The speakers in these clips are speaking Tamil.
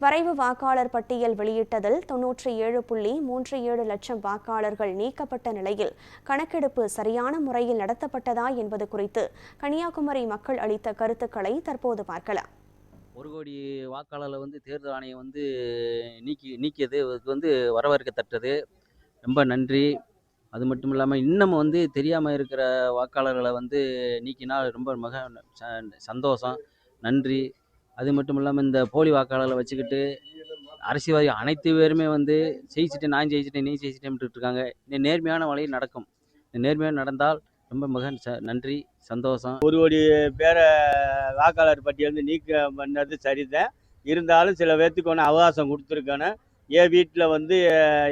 வரைவு வாக்காளர் பட்டியல் வெளியிட்டதில் தொன்னூற்றி ஏழு புள்ளி மூன்று ஏழு லட்சம் வாக்காளர்கள் நீக்கப்பட்ட நிலையில் கணக்கெடுப்பு சரியான முறையில் நடத்தப்பட்டதா என்பது குறித்து கன்னியாகுமரி மக்கள் அளித்த கருத்துக்களை தற்போது பார்க்கலாம். ஒரு கோடி வாக்காளர்களை வந்து தேர்தல் ஆணையம் வந்து நீக்கி நீக்கியது அதுக்கு வந்து வரவேற்கத்தக்கது ரொம்ப நன்றி. அது மட்டும் இல்லாமல் இன்னும் வந்து தெரியாமல் இருக்கிற வாக்காளர்களை வந்து நீக்கினால் ரொம்ப மிக ச- சந்தோஷம். நன்றி. அது மட்டும் இல்லாமல் இந்த போலி வாக்காளர்களை வச்சுக்கிட்டு அரசியல்வாதி அனைத்து பேருமே வந்து ஜெயிச்சிட்டேன் நான் ஜெயிச்சிட்டேன் நீ ஜெயிச்சிட்டேன்ட்டு இருக்காங்க. இந்த நேர்மையான வழியில் நடக்கும். இந்த நேர்மையாக நடந்தால் ரொம்ப மிக ச- நன்றி சந்தோஷம். ஒரு கோடி பேரை வாக்காளர் பட்டியலேருந்து நீக்க பண்ணது சரிதான். இருந்தாலும் சில பேர்த்துக்கு ஒன்று அவகாசம் கொடுத்துருக்கானு என் வீட்டில் வந்து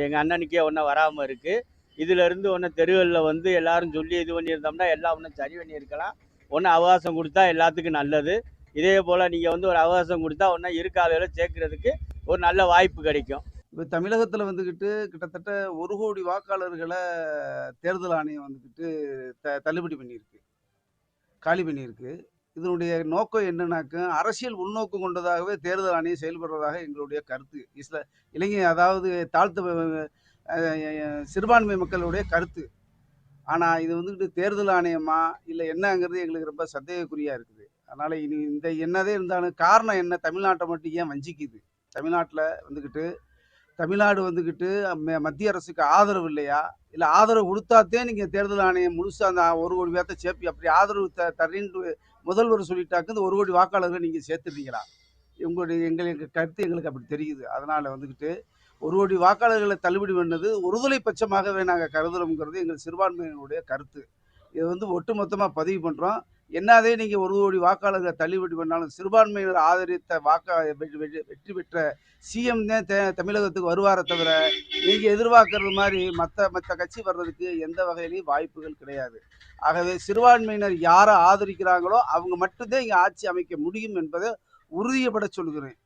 எங்கள் அண்ணனுக்கே ஒன்றும் வராமல் இருக்குது இதிலேருந்து ஒன்று தெருவில் வந்து எல்லாரும் சொல்லி இது பண்ணியிருந்தோம்னா எல்லாம் ஒன்றும் சரி பண்ணியிருக்கலாம். ஒன்று அவகாசம் கொடுத்தா எல்லாத்துக்கும் நல்லது. இதே போல் நீங்கள் வந்து ஒரு அவகாசம் கொடுத்தா ஒன்றா இருக்காதையில சேர்க்கறதுக்கு ஒரு நல்ல வாய்ப்பு கிடைக்கும். இப்போ தமிழகத்தில் வந்துக்கிட்டு கிட்டத்தட்ட ஒரு கோடி வாக்காளர்களை தேர்தல் ஆணையம் வந்துக்கிட்டு த தள்ளுபடி பண்ணியிருக்கு. காலி பண்ணியிருக்கு. இதனுடைய நோக்கம் என்னன்னாக்க அரசியல் உள்நோக்கு கொண்டதாகவே தேர்தல் ஆணையம் செயல்படுறதாக எங்களுடைய கருத்து. இஸ்ல இளைஞர் அதாவது தாழ்த்த சிறுபான்மை மக்களுடைய கருத்து. ஆனால் இது வந்துக்கிட்டு தேர்தல் ஆணையமா இல்லை என்னங்கிறது எங்களுக்கு ரொம்ப சந்தேகக்குறியாக இருக்குது. அதனால் இனி இந்த என்னதே இருந்தாலும் காரணம் என்ன? தமிழ்நாட்டை மட்டும் ஏன் வஞ்சிக்குது? தமிழ்நாட்டில் வந்துக்கிட்டு தமிழ்நாடு வந்துக்கிட்டு மத்திய அரசுக்கு ஆதரவு இல்லையா? இல்லை ஆதரவு கொடுத்தாத்தே நீங்கள் தேர்தல் ஆணையம் முழுசாக அந்த ஒரு கோடி பேர்த்த சேர்ப்பி அப்படி ஆதரவு த தரேன்னு முதல்வர் சொல்லிட்டாக்கு இந்த ஒரு கோடி வாக்காளர்கள் நீங்கள் சேர்த்துட்டீங்களா உங்களுடைய எங்களுக்கு கருத்து எங்களுக்கு அப்படி தெரியுது. அதனால் வந்துக்கிட்டு ஒரு கோடி வாக்காளர்களை தள்ளுபடி பண்ணது ஒருதலை பட்சமாகவே நாங்கள் கருதுறோங்கிறது எங்கள் சிறுபான்மையினுடைய கருத்து. இதை வந்து ஒட்டுமொத்தமாக பதிவு பண்ணுறோம் என்னதே நீங்கள் ஒரு கோடி வாக்காளர்களை தள்ளுபடி பண்ணாலும் சிறுபான்மையினர் ஆதரித்த வாக்கா வெற்றி வெற்றி- வெற்றி பெற்ற சிஎம் தான் தே தமிழகத்துக்கு வருவாரே தவிர நீங்கள் எதிர்பார்க்கறது மாதிரி மற்ற மற்ற கட்சி வர்றதுக்கு எந்த வகையிலையும் வாய்ப்புகள் கிடையாது. ஆகவே சிறுபான்மையினர் யாரை ஆதரிக்கிறாங்களோ அவங்க மட்டும்தான் இங்கே ஆட்சி அமைக்க முடியும் என்பதை உறுதியப்பட சொல்கிறேன்.